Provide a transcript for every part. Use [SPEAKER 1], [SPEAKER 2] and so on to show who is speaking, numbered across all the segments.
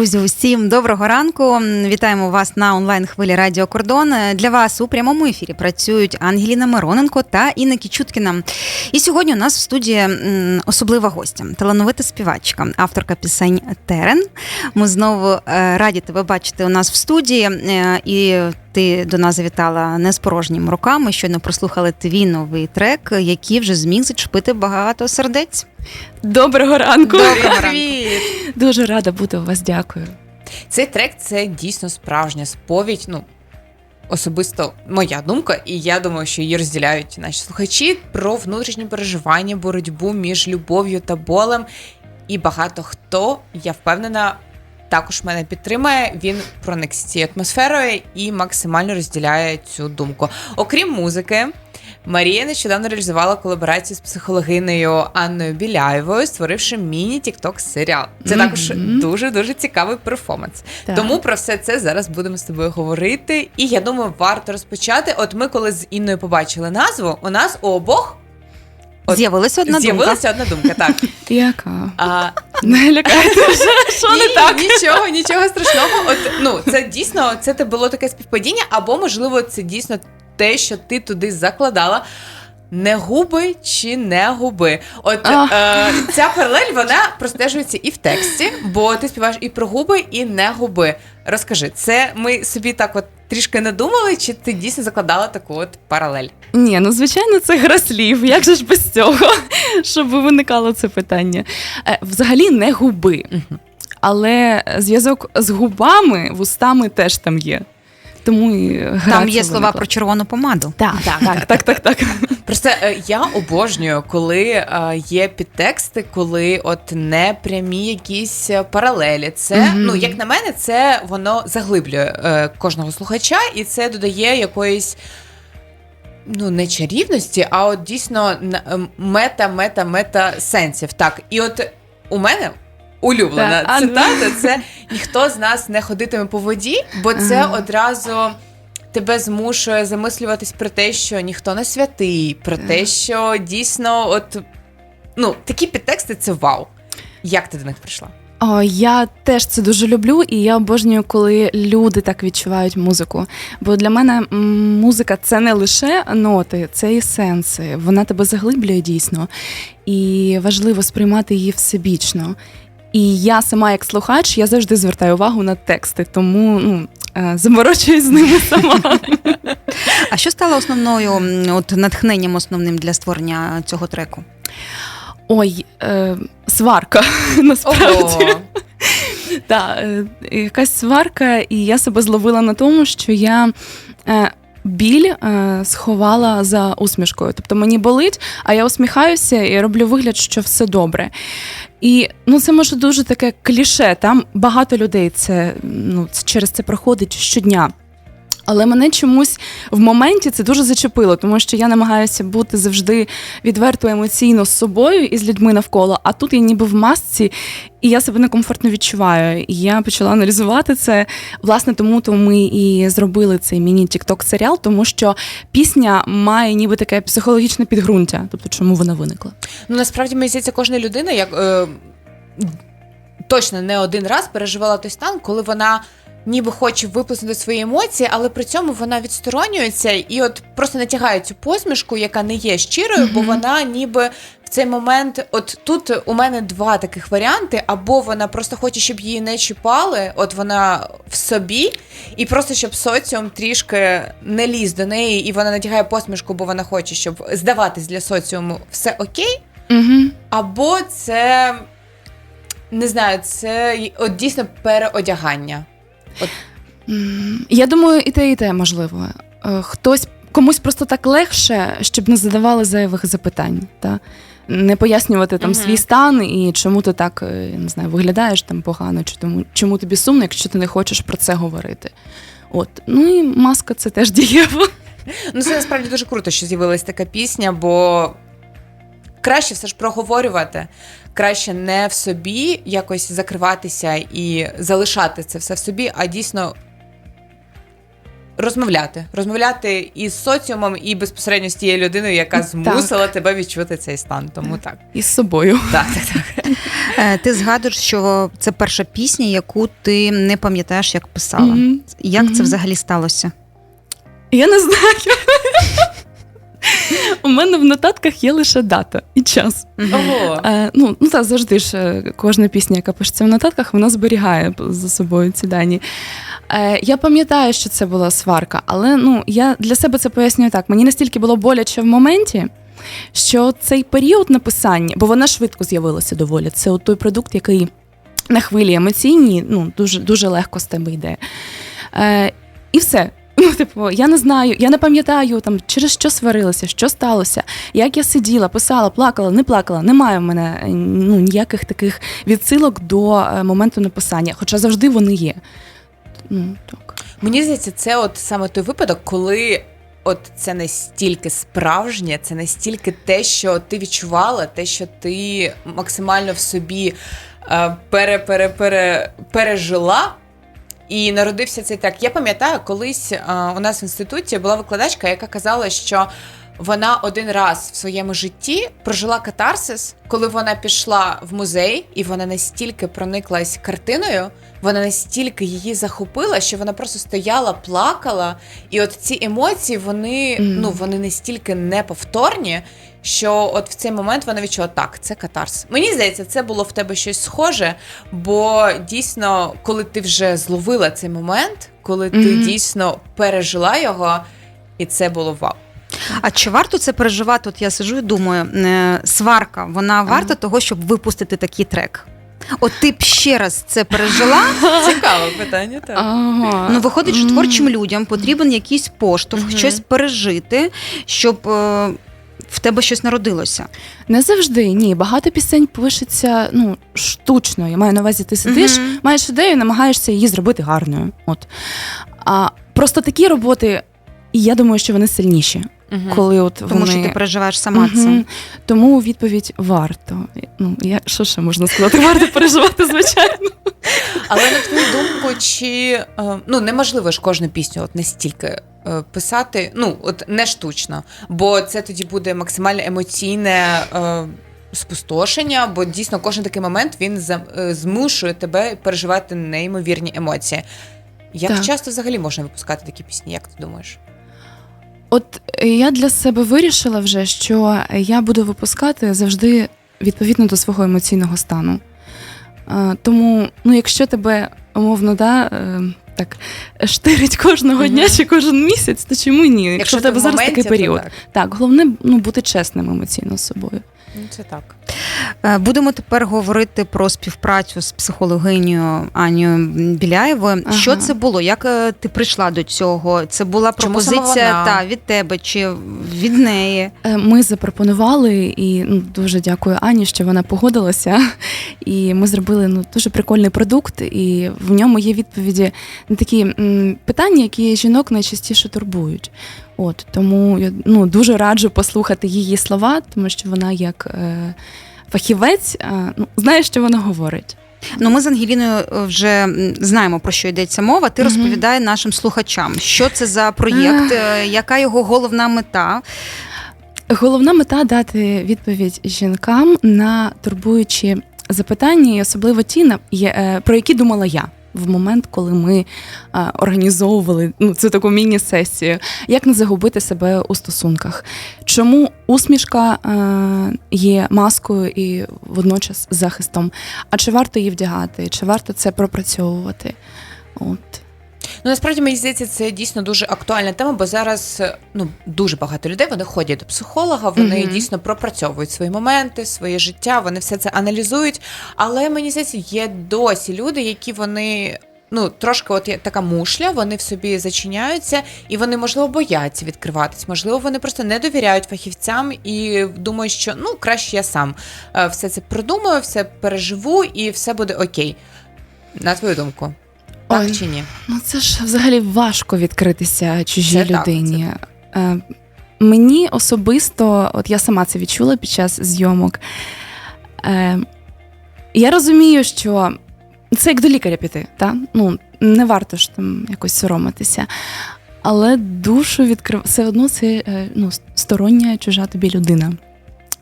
[SPEAKER 1] Друзі, усім доброго ранку. Вітаємо вас на онлайн хвилі Радіо Кордон. Для вас у прямому ефірі працюють Ангеліна Мироненко та Інна Кічуткіна. І сьогодні у нас в студії особлива гостя, талановита співачка, авторка пісень Терен. Ми знову е, раді тебе бачити у нас в студії. Е, І ти до нас завітала не з порожніми руками. Щойно прослухали твій новий трек, який вже зміг зачепити багато сердець.
[SPEAKER 2] Доброго ранку.
[SPEAKER 1] Доброго ранку.
[SPEAKER 2] Дуже рада бути у вас. Дякую.
[SPEAKER 3] Цей трек це дійсно справжня сповідь. Ну особисто моя думка, і я думаю, що її розділяють наші слухачі про внутрішні переживання, боротьбу між любов'ю та болем. І багато хто, я впевнена, також мене підтримає. Він проникся цією атмосферою і максимально розділяє цю думку. Окрім музики. Марія нещодавно реалізувала колаборацію з психологинею Анною Біляєвою, створивши міні-тікток серіал. Це
[SPEAKER 2] Мгм.
[SPEAKER 3] також дуже дуже цікавий перформанс.
[SPEAKER 2] Так.
[SPEAKER 3] Тому про все це зараз будемо з тобою говорити. І я думаю, варто розпочати. От ми, коли з Інною побачили назву, у нас у обох От
[SPEAKER 1] З'явилася одна думка.
[SPEAKER 3] з'явилася одна думка. Так
[SPEAKER 2] Яка?
[SPEAKER 3] а,
[SPEAKER 2] Не лякайтеся. Що не так?
[SPEAKER 3] Нічого, нічого страшного. От ну це дійсно це було таке співпадіння, або можливо, це дійсно те, що ти туди закладала. Не губи чи не губи. От е, ця паралель вона простежується і в тексті, бо ти співаєш і про губи, і не губи. Розкажи, це ми собі так от трішки надумали, чи ти дійсно закладала таку от паралель?
[SPEAKER 2] Ні, ну звичайно, це гра слів. Як же ж без цього, щоб виникало це питання? Е, Взагалі не губи, але зв'язок з губами, вустами теж там є. Тому і
[SPEAKER 1] Там є слова
[SPEAKER 2] виникла.
[SPEAKER 1] про червону помаду.
[SPEAKER 2] Так, так, так, так, так.
[SPEAKER 3] Просто е, я обожнюю, коли е, є підтексти, коли от не прямі якісь е, паралелі. Це ну як на мене, це воно заглиблює е, кожного слухача, і це додає якоїсь. Ну, не чарівності, а от дійсно мета, мета, мета сенсів. Так, і от у мене улюблена
[SPEAKER 2] Так,
[SPEAKER 3] цитата це ніхто з нас не ходитиме по воді, бо це
[SPEAKER 2] Ага.
[SPEAKER 3] одразу тебе змушує замислюватись про те, що ніхто не святий, про те, що дійсно, от ну, такі підтексти це вау. Як ти до них прийшла?
[SPEAKER 2] О, я теж це дуже люблю, і я обожнюю, коли люди так відчувають музику. Бо для мене музика це не лише ноти, це і сенси. Вона тебе заглиблює дійсно. І важливо сприймати її всебічно. І я сама, як слухач, я завжди звертаю увагу на тексти, тому ну, е, заморочуюсь з ними сама.
[SPEAKER 1] А що стало основною от натхненням основним для створення цього треку?
[SPEAKER 2] Ой, е, сварка насправді.
[SPEAKER 3] Ого.
[SPEAKER 2] Так, е, якась сварка, і я себе зловила на тому, що я. Біль е, сховала за усмішкою. Тобто мені болить, а я усміхаюся і роблю вигляд, що все добре. І ну, це може дуже таке кліше. Там багато людей це, ну, через це проходить щодня. Але мене чомусь в моменті це дуже зачепило, тому що я намагаюся бути завжди відверто емоційно з собою і з людьми навколо. А тут я ніби в масці, і я себе некомфортно відчуваю. І я почала аналізувати це. Власне, тому то ми і зробили цей міні-тікток серіал, тому що пісня має ніби таке психологічне підґрунтя. Тобто, чому вона виникла?
[SPEAKER 3] Ну насправді мені здається, кожна людина як е, точно не один раз переживала той стан, коли вона. Ніби хоче виплеснути свої емоції, але при цьому вона відсторонюється і от просто натягає цю посмішку, яка не є щирою, бо вона ніби в цей момент, от тут у мене два таких варіанти: або вона просто хоче, щоб її не чіпали, от вона в собі, і просто щоб соціум трішки не ліз до неї, і вона натягає посмішку, бо вона хоче, щоб здаватись для соціуму все окей.
[SPEAKER 2] Угу.
[SPEAKER 3] Або це не знаю, це от дійсно переодягання.
[SPEAKER 2] М, Я думаю, і те, і те можливо. Е, Хтось комусь просто так легше, щоб не задавали зайвих запитань. Та? Не пояснювати там
[SPEAKER 3] Мгм.
[SPEAKER 2] свій стан і чому ти так е, не знаю, виглядаєш там погано, чи тому чому тобі сумно, якщо ти не хочеш про це говорити. От ну і маска це теж дієво.
[SPEAKER 3] Ну це насправді дуже круто, що з'явилась така пісня, бо краще все ж проговорювати, краще не в собі якось закриватися і залишати це все в собі, а дійсно розмовляти. Розмовляти із соціумом і безпосередньо з тією людиною, яка змусила тебе відчути цей стан. Тому так.
[SPEAKER 2] із собою.
[SPEAKER 3] Так, так, так.
[SPEAKER 1] Е, Ти згадуєш, що це перша пісня, яку ти не пам'ятаєш, як писала.
[SPEAKER 2] Мгм.
[SPEAKER 1] Як це взагалі сталося?
[SPEAKER 2] Я не знаю. У мене в нотатках є лише дата і час.
[SPEAKER 3] Ого.
[SPEAKER 2] Е, ну, ну так, завжди ж е, кожна пісня, яка пишеться в нотатках, вона зберігає за собою ці дані. Е, я пам'ятаю, що це була сварка, але ну, я для себе це пояснюю так. Мені настільки було боляче в моменті, що цей період написання, бо вона швидко з'явилася доволі. Це от той продукт, який на хвилі емоційній ну, дуже, дуже легко з тебе йде. Е, і все. Типу, я не знаю, я не пам'ятаю там через що сварилася, що сталося, як я сиділа, писала, плакала, не плакала. Немає в мене е, ну, ніяких таких відсилок до е, моменту написання, хоча завжди вони є. Ну, так.
[SPEAKER 3] Мені здається, це от саме той випадок, коли от це настільки справжнє, це настільки те, що ти відчувала, те, що ти максимально в собі е, пере, пере, пере, пережила. І народився цей так. Я пам'ятаю, колись е, у нас в інституті була викладачка, яка казала, що вона один раз в своєму житті прожила катарсис, коли вона пішла в музей, і вона настільки прониклась картиною, вона настільки її захопила, що вона просто стояла, плакала. І от ці емоції, вони,
[SPEAKER 2] Мгм.
[SPEAKER 3] ну, вони настільки неповторні, що от в цей момент вона відчула, так, це катарс. Мені здається, це було в тебе щось схоже, бо дійсно, коли ти вже зловила цей момент, коли ти
[SPEAKER 2] Мгм.
[SPEAKER 3] дійсно пережила його, і це було вау.
[SPEAKER 1] А чи варто це переживати? От я сижу і думаю, е, сварка, вона варта того, щоб випустити такий трек. От ти б ще раз це пережила.
[SPEAKER 3] Цікаве питання, так.
[SPEAKER 2] Ага.
[SPEAKER 1] Ну, виходить, що творчим людям потрібен якийсь поштовх,
[SPEAKER 3] Мгм.
[SPEAKER 1] щось пережити, щоб е, в тебе щось народилося.
[SPEAKER 2] Не завжди, ні. Багато пісень пишеться ну, штучно. Я маю на увазі, ти сидиш,
[SPEAKER 1] Мгм.
[SPEAKER 2] маєш ідею, намагаєшся її зробити гарною. От. А просто такі роботи, і я думаю, що вони сильніші,
[SPEAKER 3] Мгм.
[SPEAKER 2] коли от
[SPEAKER 1] Тому
[SPEAKER 2] вони...
[SPEAKER 1] що ти переживаєш сама це.
[SPEAKER 2] Тому відповідь варто. Ну, я, що ще можна сказати? Варто переживати, звичайно.
[SPEAKER 3] Але на твою думку, чи е, ну неможливо ж кожну пісню от настільки писати, ну от не штучно, бо це тоді буде максимально емоційне. Е, Спустошення, бо дійсно кожен такий момент він е, змушує тебе переживати неймовірні емоції. Як
[SPEAKER 2] Так.
[SPEAKER 3] часто взагалі можна випускати такі пісні? Як ти думаєш?
[SPEAKER 2] От е, я для себе вирішила вже, що я буду випускати завжди відповідно до свого емоційного стану. Е, Тому, ну, якщо тебе умовно, да, е, так штирить кожного дня чи кожен місяць, то чому ні? Якщо, в тебе
[SPEAKER 3] в
[SPEAKER 2] зараз
[SPEAKER 3] моменті,
[SPEAKER 2] такий період.
[SPEAKER 3] так.
[SPEAKER 2] Так, головне ну, бути чесним емоційно з собою.
[SPEAKER 3] Ну, це так.
[SPEAKER 1] Е, Будемо тепер говорити про співпрацю з психологинею Анією Біляєвою.
[SPEAKER 2] Ага.
[SPEAKER 1] Що це було? Як е, ти прийшла до цього? Це була пропозиція та від тебе чи від неї?
[SPEAKER 2] Е, Ми запропонували, і ну, дуже дякую Ані, що вона погодилася. І ми зробили ну, дуже прикольний продукт, і в ньому є відповіді на такі м, питання, які жінок найчастіше турбують. От тому я ну, дуже раджу послухати її слова, тому що вона як е, фахівець е, ну, знає, що вона говорить.
[SPEAKER 1] Ну, ми з Ангеліною е, вже знаємо про що йдеться мова. Ти
[SPEAKER 2] Мгм.
[SPEAKER 1] розповідай нашим слухачам, що це за проєкт, е, яка його головна мета.
[SPEAKER 2] Головна мета дати відповідь жінкам на турбуючі запитання, і особливо ті, на- про які думала я. В момент, коли ми а, організовували ну, цю таку міні-сесію, як не загубити себе у стосунках? Чому усмішка а, є маскою і водночас захистом? А чи варто її вдягати? Чи варто це пропрацьовувати? От.
[SPEAKER 3] Ну насправді мені здається, це дійсно дуже актуальна тема, бо зараз е, ну дуже багато людей вони ходять до психолога, вони
[SPEAKER 2] Мгм.
[SPEAKER 3] дійсно пропрацьовують свої моменти, своє життя, вони все це аналізують. Але мені здається, є досі люди, які вони. Ну, трошки, от є така мушля, вони в собі зачиняються, і вони, можливо, бояться відкриватись. Можливо, вони просто не довіряють фахівцям і думають, що ну краще я сам е, все це продумаю, все переживу і все буде окей. На твою думку, так
[SPEAKER 2] Ой.
[SPEAKER 3] чи ні?
[SPEAKER 2] Ну, це ж взагалі важко відкритися чужій
[SPEAKER 3] Це так,
[SPEAKER 2] людині. Е, Мені особисто, от я сама це відчула під час зйомок. Е, я розумію, що це як до лікаря піти, та? Ну, не варто ж там якось соромитися. Але душу відкрив все одно це е, ну, стороння чужа тобі людина.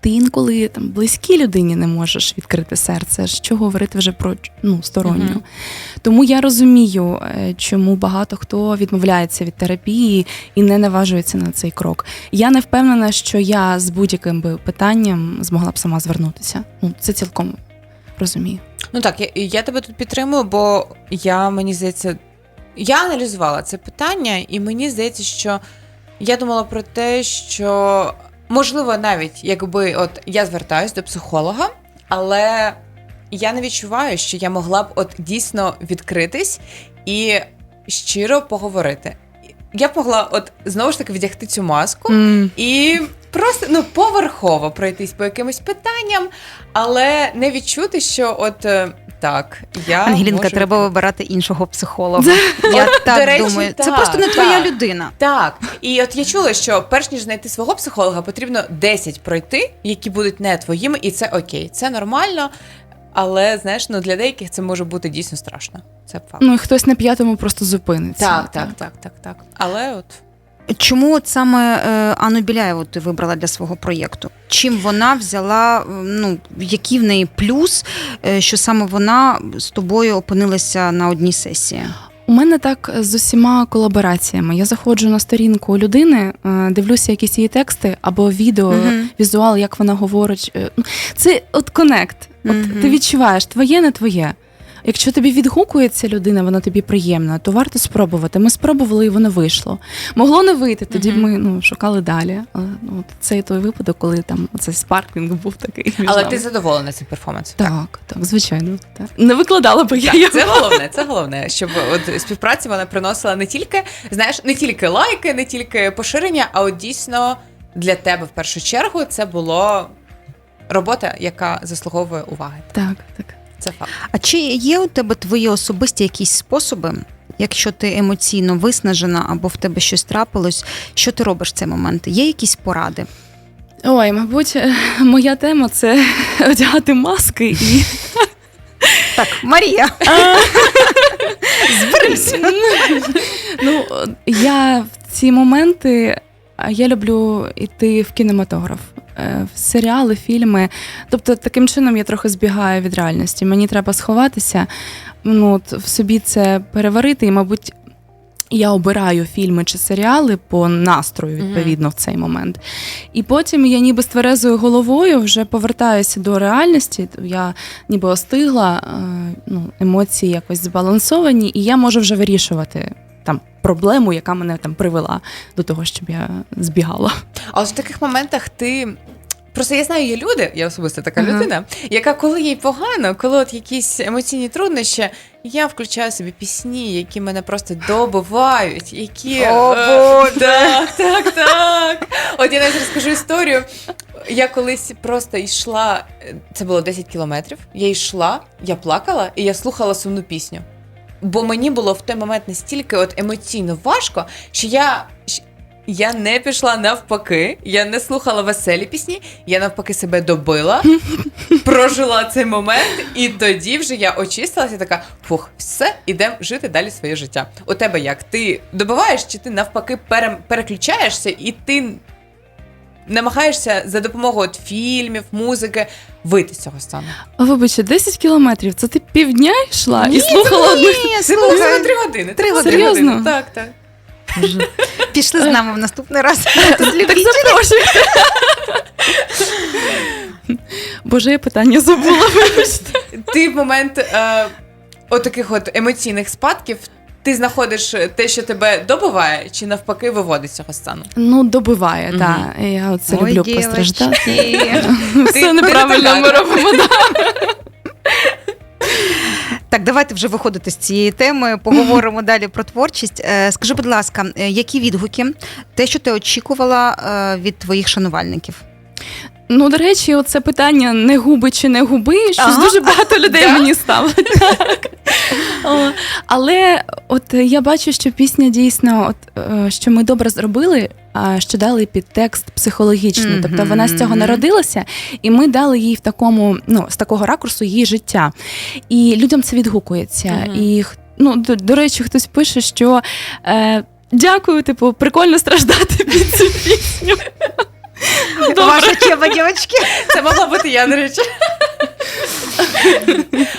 [SPEAKER 2] Ти інколи там близькій людині не можеш відкрити серце. Що говорити вже про ну, сторонню.
[SPEAKER 3] Мгм.
[SPEAKER 2] Тому я розумію, е, чому багато хто відмовляється від терапії і не наважується на цей крок. Я не впевнена, що я з будь-яким би питанням змогла б сама звернутися. Ну, це цілком розумію.
[SPEAKER 3] Ну так, я, я тебе тут підтримую, бо я мені здається, я аналізувала це питання, і мені здається, що я думала про те, що можливо, навіть якби от я звертаюсь до психолога, але я не відчуваю, що я могла б от дійсно відкритись і щиро поговорити. Я б могла, от знову ж таки, вдягти цю маску і просто ну поверхово пройтись по якимось питанням, але не відчути, що от так, я
[SPEAKER 1] Ангелінка,
[SPEAKER 3] можу...
[SPEAKER 1] треба вибирати іншого психолога. Я
[SPEAKER 3] От,
[SPEAKER 1] так
[SPEAKER 3] до речі,
[SPEAKER 1] думаю. Це просто не твоя
[SPEAKER 3] так.
[SPEAKER 1] людина.
[SPEAKER 3] Так, і от я чула, що перш ніж знайти свого психолога, потрібно 10 пройти, які будуть не твоїми, і це окей, це нормально. Але знаєш, ну для деяких це може бути дійсно страшно. Це факт.
[SPEAKER 2] Ну і хтось на п'ятому просто зупиниться.
[SPEAKER 3] так, так, так, так, так. Але от
[SPEAKER 1] Чому от саме е, Анну Біляєву ти вибрала для свого проєкту? Чим вона взяла, ну який в неї плюс, е, що саме вона з тобою опинилася на одній сесії?
[SPEAKER 2] У мене так з усіма колабораціями. Я заходжу на сторінку людини, е, дивлюся якісь її тексти або відео,
[SPEAKER 1] Мгм.
[SPEAKER 2] візуал, як вона говорить. Ну, Це от конект. От
[SPEAKER 1] Мгм.
[SPEAKER 2] ти відчуваєш, твоє не твоє. Якщо тобі відгукується людина, вона тобі приємна, то варто спробувати. Ми спробували і воно вийшло. Могло не вийти, тоді ми ну, шукали далі. Але ну, це той випадок, коли там цей спарклінг був такий. між
[SPEAKER 3] але
[SPEAKER 2] нами.
[SPEAKER 3] ти задоволена цим перформансом.
[SPEAKER 2] так, так, звичайно. Так. Не викладала би я.
[SPEAKER 3] Так, це головне, це головне, щоб от співпраця вона приносила не тільки, знаєш, не тільки лайки, не тільки поширення, а от дійсно для тебе в першу чергу це було робота, яка заслуговує уваги.
[SPEAKER 2] Так, так.
[SPEAKER 3] Це факт.
[SPEAKER 1] А чи є у тебе твої особисті якісь способи? Якщо ти емоційно виснажена або в тебе щось трапилось, що ти робиш в цей момент? Є якісь поради?
[SPEAKER 2] Ой, мабуть, е, моя тема це одягати маски і
[SPEAKER 1] Так, Марія, зберись.
[SPEAKER 2] ну я в ці моменти а, я люблю йти в кінематограф, серіали, фільми. Тобто, таким чином я трохи збігаю від реальності. Мені треба сховатися, ну от в собі це переварити, і, мабуть. Я обираю фільми чи серіали по настрою відповідно в цей момент. І потім я ніби з тверезою головою вже повертаюся до реальності. Я ніби остигла, е, ну, емоції якось збалансовані, і я можу вже вирішувати там проблему, яка мене там привела до того, щоб я збігала.
[SPEAKER 3] А от в таких моментах ти. Просто я знаю, є люди, я особисто така
[SPEAKER 2] Ага.
[SPEAKER 3] людина, яка коли їй погано, коли от якісь емоційні труднощі, я включаю собі пісні, які мене просто добивають, які
[SPEAKER 1] О,
[SPEAKER 3] е, так, так, так. От я навіть розкажу історію. Я колись просто йшла, це було 10 кілометрів. Я йшла, я плакала і я слухала сумну пісню. Бо мені було в той момент настільки от емоційно важко, що я. Я не пішла навпаки, я не слухала веселі пісні, я навпаки себе добила, прожила цей момент, і тоді вже я очистилася, така фух, все, ідемо жити далі своє життя. У тебе як? Ти добиваєш, чи ти навпаки пере, переключаєшся, і ти намагаєшся за допомогою от фільмів, музики вийти з цього стану?
[SPEAKER 2] Вибачте, 10 кілометрів це ти півдня йшла і слухала одну.
[SPEAKER 1] Ні,
[SPEAKER 3] Це було всього
[SPEAKER 1] слухай.
[SPEAKER 3] три години.
[SPEAKER 1] Три години.
[SPEAKER 2] Серйозно?
[SPEAKER 3] Так, так.
[SPEAKER 1] Пішли з нами в наступний раз.
[SPEAKER 2] Так запрошуйте. Боже, я питання забула, вибачте.
[SPEAKER 3] Ти в момент е, отаких от емоційних спадків. Ти знаходиш те, що тебе добиває, чи навпаки виводить з цього стану?
[SPEAKER 2] Ну, добиває, так. Я оце
[SPEAKER 1] Ой,
[SPEAKER 2] люблю
[SPEAKER 1] дівочки.
[SPEAKER 2] постраждати. Все неправильно ми робимо.
[SPEAKER 1] Так, давайте вже виходити з цієї теми. Поговоримо далі про творчість. Е, Скажи, будь ласка, е, які відгуки, те, що ти очікувала е, від твоїх шанувальників?
[SPEAKER 2] Ну, до речі, оце питання не губи чи не губи, щось
[SPEAKER 1] Ага.
[SPEAKER 2] дуже багато людей
[SPEAKER 3] Да?
[SPEAKER 2] мені ставить. Так. О, Але от я бачу, що пісня дійсно, от, е, що ми добре зробили, а що дали підтекст психологічний.
[SPEAKER 1] Мгм.
[SPEAKER 2] Тобто вона з цього народилася, і ми дали їй в такому, ну, з такого ракурсу її життя. І людям це відгукується.
[SPEAKER 3] Мгм.
[SPEAKER 2] І ну, до, до речі, хтось пише, що. Е, дякую, типу, прикольно страждати під цю пісню. Добре.
[SPEAKER 1] Ваша тема, дівчатки.
[SPEAKER 3] Це могла бути я, до речі.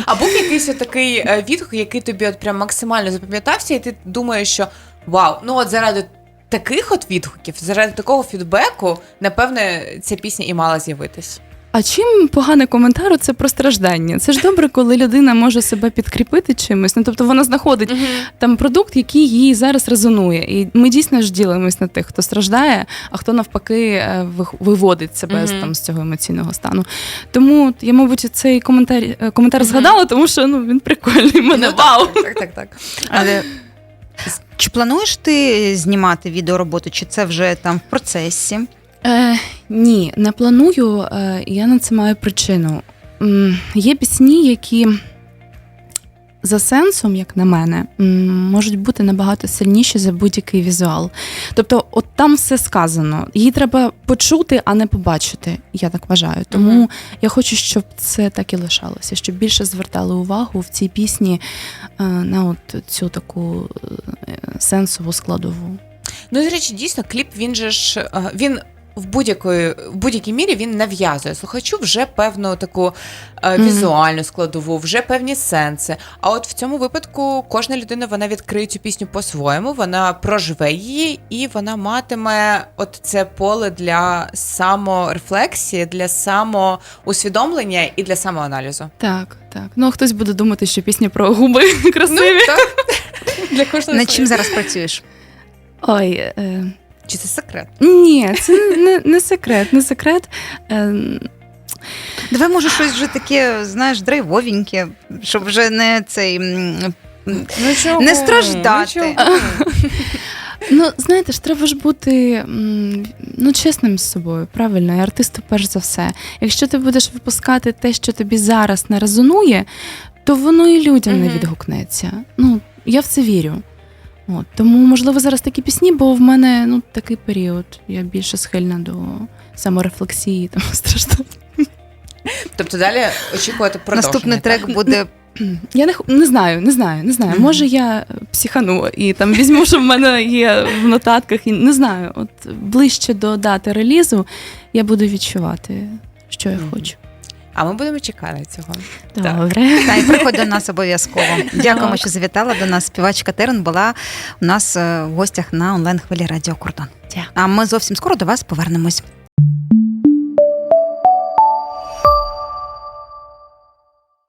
[SPEAKER 3] А був якийсь такий е, відгук, який тобі от прям максимально запам'ятався, і ти думаєш, що вау, ну от заради таких от відгуків, заради такого фідбеку, напевне, ця пісня і мала з'явитись.
[SPEAKER 2] А чим поганий коментар це про страждання? Це ж добре, коли людина може себе підкріпити чимось. Ну тобто вона знаходить там продукт, який їй зараз резонує. І ми дійсно ж ділимось на тих, хто страждає, а хто навпаки е, виводить себе з там з цього емоційного стану. Тому я, мабуть, цей коментар е, коментар згадала, тому що ну він прикольний. Мене
[SPEAKER 3] Ну,
[SPEAKER 2] вау.
[SPEAKER 3] Так, так, так, так.
[SPEAKER 1] Але чи плануєш ти знімати відеороботу, чи це вже там в процесі?
[SPEAKER 2] Е, ні, не планую. Е, я на це маю причину. М, є пісні, які за сенсом, як на мене, м, можуть бути набагато сильніші за будь-який візуал. Тобто, от там все сказано. Її треба почути, а не побачити. Я так вважаю. Тому
[SPEAKER 3] Мгм.
[SPEAKER 2] я хочу, щоб це так і лишалося, щоб більше звертали увагу в цій пісні е, на от цю таку е, сенсову складову.
[SPEAKER 3] Ну, і, до речі, дійсно, кліп він же ж е, він. В будь-якої в будь-якій мірі він нав'язує слухачу вже певну таку е, візуальну складову, вже певні сенси. А от в цьому випадку кожна людина вона відкриє цю пісню по-своєму, вона проживе її, і вона матиме от це поле для саморефлексії, для самоусвідомлення і для самоаналізу.
[SPEAKER 2] Так, так. Ну а хтось буде думати, що пісня про губи красиві.
[SPEAKER 3] так. Для кожного
[SPEAKER 1] Над чим зараз працюєш?
[SPEAKER 2] Ой, е,
[SPEAKER 3] Чи це секрет?
[SPEAKER 2] ні, це не, не секрет, не секрет. Е,
[SPEAKER 1] Давай, може, щось вже таке, знаєш, драйвовеньке, щоб вже не цей.
[SPEAKER 3] Ну, чого?
[SPEAKER 1] Не страждати.
[SPEAKER 3] Ну, чого?
[SPEAKER 2] ну, знаєте ж, треба ж бути ну, чесним з собою, правильно, і артисту перш за все. Якщо ти будеш випускати те, що тобі зараз не резонує, то воно і людям не відгукнеться. Ну, я в це вірю. От, тому, можливо, зараз такі пісні, бо в мене ну, такий період. Я більше схильна до саморефлексії, там страждання.
[SPEAKER 3] Тобто далі очікувати продовження.
[SPEAKER 1] Наступний трек буде
[SPEAKER 2] Я не, не знаю, не знаю, не знаю. Може, я психану і там візьму, що в мене є в нотатках, і не знаю. От ближче до дати релізу я буду відчувати, що я хочу.
[SPEAKER 3] А ми будемо чекати цього.
[SPEAKER 2] Добре.
[SPEAKER 1] Та й приходь до нас обов'язково. Дякуємо, що завітала до нас. Співачка Терен була у нас е, в гостях на онлайн хвилі Радіо Кордон.
[SPEAKER 2] Дякую.
[SPEAKER 1] А ми зовсім скоро до вас повернемось.